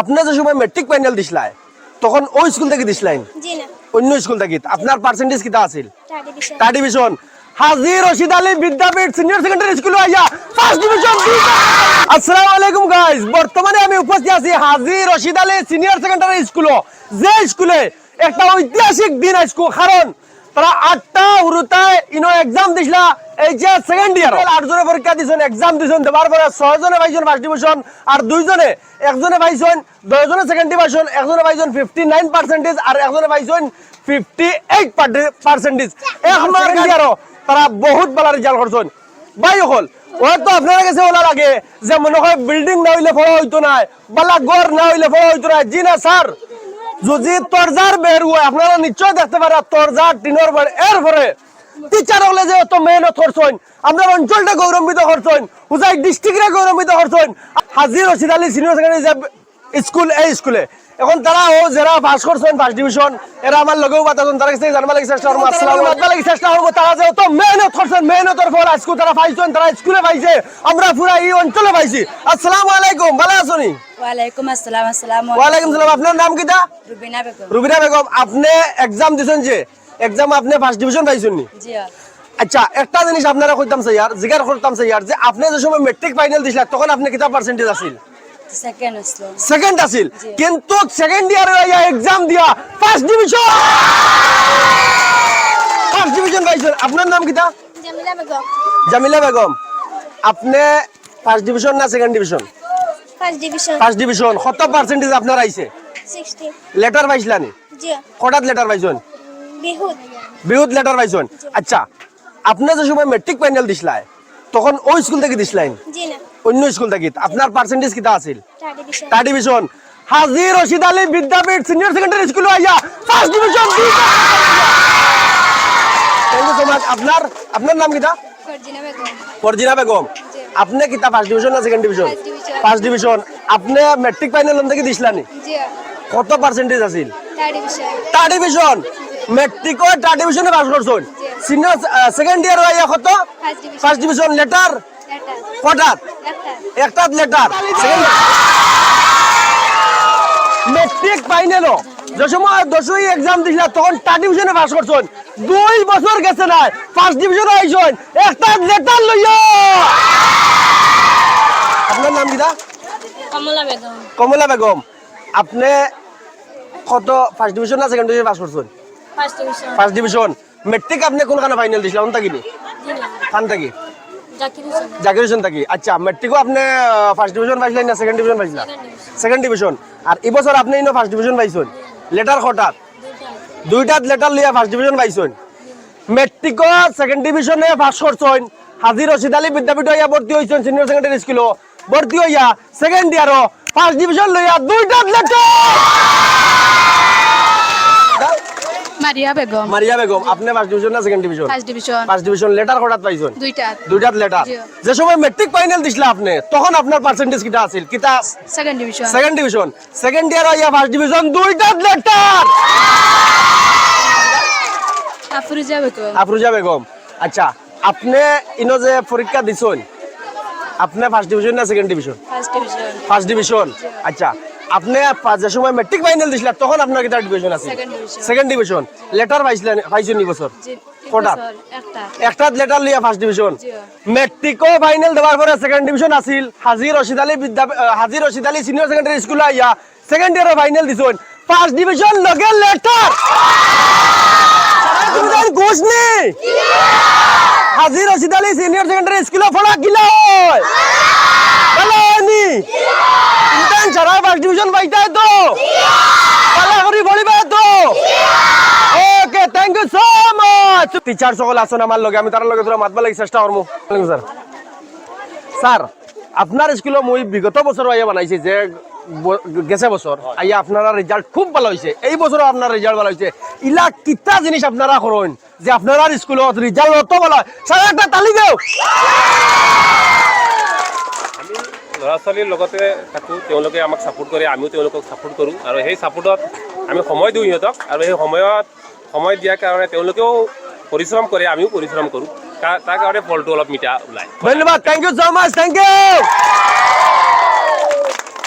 আপনি যে সময় মেট্রিক ফাইনাল দিছিলাই তখন ওই স্কুল থেকে দিছিলেন জি না। অন্য স্কুল থেকে। আপনার পার্সেন্টেজ কিতা আছিল? Third division Haji Rashid Ali Vidyapith senior secondary school আইয়া ফার্স্ট ডিভিশন আসসালামু আলাইকুম গাইস বর্তমানে আমি উপস্থিত আছি Haji Rashid Ali senior secondary school যে স্কুলে একটা ঐতিহাসিক দিন আজকে কারণ তারা আটটা উরুতায় ইনো এক্সাম দিছিলা। এই যে সেকেন্ড ইয়ার আটজনে পরীক্ষা দিছেন এক্সাম দিছেন দেওয়ার পরে ছয়জনে পাইছেন ফার্স্ট ডিভিশন আর দুইজনে একজনে পাইছেন দশজনে সেকেন্ড ডিভিশন একজনে পাইছেন ফিফটি নাইন পার্সেন্টেজ আর একজনে পাইছেন ফিফটি এইট পার্সেন্টেজ এক মার্ক ইয়ারও তারা বহুত ভালো রেজাল্ট করছেন ভাই হল হয়তো আপনার কাছে ওলা লাগে যে মনে হয় বিল্ডিং না হইলে ফলো হইতো না বালা গড় না হইলে ফলো হইতো না জি না স্যার যদি তরজার বের হয় আপনারা নিশ্চয় দেখতে পারা তরজার টিনের বের এর পরে টিচার হলে যে অত মেহনত করছেন আপনার অঞ্চলটা গৌরবিত করছেন হুজাই ডিস্ট্রিক্টে গৌরবিত করছেন হাজির রশিদ আলী সিনিয়র সেকেন্ডারি যে স্কুল এই স্কুলে এখন তারা ও যারা পাস করছেন ফার্স্ট ডিভিশন এরা আমার লগেও বাতাছেন তারা কাছে জানবা লাগি চেষ্টা করব আসসালামু আলাইকুম লাগি চেষ্টা করব তারা যে অত মেহনত করছেন মেহনতের ফল আজকে তারা পাইছেন তারা স্কুলে পাইছে। আমরা পুরা এই অঞ্চলে পাইছি। আসসালামু আলাইকুম ভালো আছেন ওয়ালাইকুম আসসালাম আসসালাম ওয়ালাইকুম সালাম আপনার নাম কিটা রুবিনা বেগম। রুবিনা বেগম আপনি এক্সাম দিছেন যে এক্সাম আপনি ফার্স্ট ডিভিশন পাইছেন নি জি আচ্ছা একটা জিনিস আপনারা কইতাম স্যার জিজ্ঞাসা করতাম স্যার যে আপনি যে সময় মেট্রিক ফাইনাল দিছিলেন তখন আপনি কিতা পার্সেন্টেজ আছিল? সেকেন্ড আসলো সেকেন্ড আছিল? কিন্তু সেকেন্ড ইয়ারে এক্সাম দিয়া ফার্স্ট ডিভিশন ফার্স্ট ডিভিশন পাইছেন। আপনার নাম কিতা জামিলা বেগম। জামিলা বেগম। আপনি ফার্স্ট ডিভিশন না second division first division first division কত পার্সেন্টেজ আপনার আইছে? সিক্সটি লেটার পাইছিলানি জি। কটাত লেটার পাইছেন? বিহুত। বিহুত লেটার পাইছেন? আচ্ছা আপনি যে সময় মেট্রিক ফাইনাল দিছিলাই তখন ওই স্কুল থেকে দিছিলেন জি না। অন্য স্কুল থেকে। আপনার পার্সেন্টেজ কিতা আছিল? Third division third division Haji Rashid Ali Vidyapeeth senior secondary school আইয়া first division thank you so much আপনার আপনার নাম কিতা ফরজিনা বেগম। ফরজিনা বেগম। আপনি কিতা ফার্স্ট ডিভিশন না second division First division. First division আপনি মেট্রিক ফাইনাল থেকে দিছিলানি জি। কত পার্সেন্টেজ আছিল? থার্ড ডিভিশন মেট্রিক ও থার্ড ডিভিশনে পাস করছেন। সিনিয়র সেকেন্ড ইয়ার আইয়া কত? ফার্স্ট ডিভিশন লেটার কটাত একটা। লেটার মেট্রিক ফাইনাল যে সময় দশই এক্সাম দিছিল তখন থার্ড ডিভিশনে পাস করছেন। দুই বছর গেছে না ফার্স্ট ডিভিশনে আইছেন। একটা লেটার লইয়া আপনার কমলা বেগম। কমলা বেগম। আপনি কত ফার্স্ট ডিভিশন না সেকেন্ড ডিভিশন পাস করছেন? ফার্স্ট ডিভিশন মেট্রিক আপনি কোনখানে ফাইনাল দিছিলেন কোন থাকি খান থাকি জাকির হোসেন। থাকি আচ্ছা মেট্রিকও আপনি ফার্স্ট ডিভিশন পাইছিলেন না সেকেন্ড ডিভিশন পাইছিলেন? সেকেন্ড ডিভিশন আর এই বছর আপনি ইনো ফার্স্ট ডিভিশন পাইছেন লেটার কটাত দুইটাত লেটার লিয়া ফার্স্ট ডিভিশন পাইছেন। মেট্রিকও সেকেন্ড ডিভিশনে পাস করছেন। হাজির রশিদ আলী বিদ্যাপীঠ ভর্তি হয়েছেন সিনিয়র সেকেন্ডারি স্কুল ভর্তি হইয়া সেকেন্ড ইয়ারও ফার্স্ট ডিভিশন লইয়া দুইটাত মারিয়া বেগম। মারিয়া বেগম আপনি ফার্স্ট ডিভিশন না second division first division first division letter কটাত পাইছেন? দুইটা। দুইটাত লেটার যে সময় মেট্রিক ফাইনাল দিছিল আপনি তখন আপনার পার্সেন্টেজ কিটা আছিল? কিতা second division second division second year আইয়া ফার্স্ট ডিভিশন দুইটাত লেটার আফরুজা বেগম। আফরুজা বেগম। আচ্ছা আপনি ইনো যে পরীক্ষা দিছেন আপনি ফার্স্ট ডিভিশন না second division first division first division আচ্ছা আপনি যে সময় মেট্রিক ফাইনাল দিছিলেন তখন আপনার কিটা ডিভিশন আছে. সেকেন্ড ডিভিশন লেটার পাইছিলেন পাইছেন নি বছর? কটা? একটা। লেটার লিয়া ফার্স্ট ডিভিশন জি। মেট্রিকও ফাইনাল দেওয়ার পরে সেকেন্ড ডিভিশন আছিল। হাজির রশিদ আলী বিদ্যা হাজির রশিদ আলী সিনিয়র সেকেন্ডারি স্কুলে আইয়া সেকেন্ড ইয়ারে ফাইনাল দিছেন। ফার্স্ট ডিভিশন লগে লেটার তুমি ঘুষ নি হাজির রশিদ আলী সিনিয়র সেকেন্ডারি স্কুলে পড়া কিলা হয়। ভালো ছাড়া ফার্স্ট ডিভিশন তো। করে পড়িবা তো। Okay thank you so much teacher সকল আসুন আমার লগে, আমি তার লগে তোরা মাতবা লাগি, চেষ্টা করব স্যার স্যার আপনার স্কুলে মই বিগত বছর আইয়া বানাইছে যে গেছে বছর আইয়া আপনারা রেজাল্ট খুব ভালো হয়েছে এই বছরও আপনার রেজাল্ট ভালো হয়েছে ইলা কিতা জিনিস আপনারা করেন যে আপনারা স্কুলত রেজাল্ট অত ভালো হয় স্যার একটা তালি দেও। ল'ৰা ছোৱালীৰ লগতে থাকোঁ তেওঁলোকে আমাক ছাপোৰ্ট কৰে আমিও তেওঁলোকক ছাপোৰ্ট কৰোঁ। আৰু সেই ছাপোৰ্টত আমি সময় দিওঁ সিহঁতক। আৰু সেই সময়ত সময় দিয়াৰ কাৰণে তেওঁলোকেও পৰিশ্ৰম কৰে আমিও পৰিশ্ৰম কৰোঁ। তাৰ কাৰণে ফলটো অলপ মিঠা ওলায়। ধন্যবাদ। Thank you so much thank you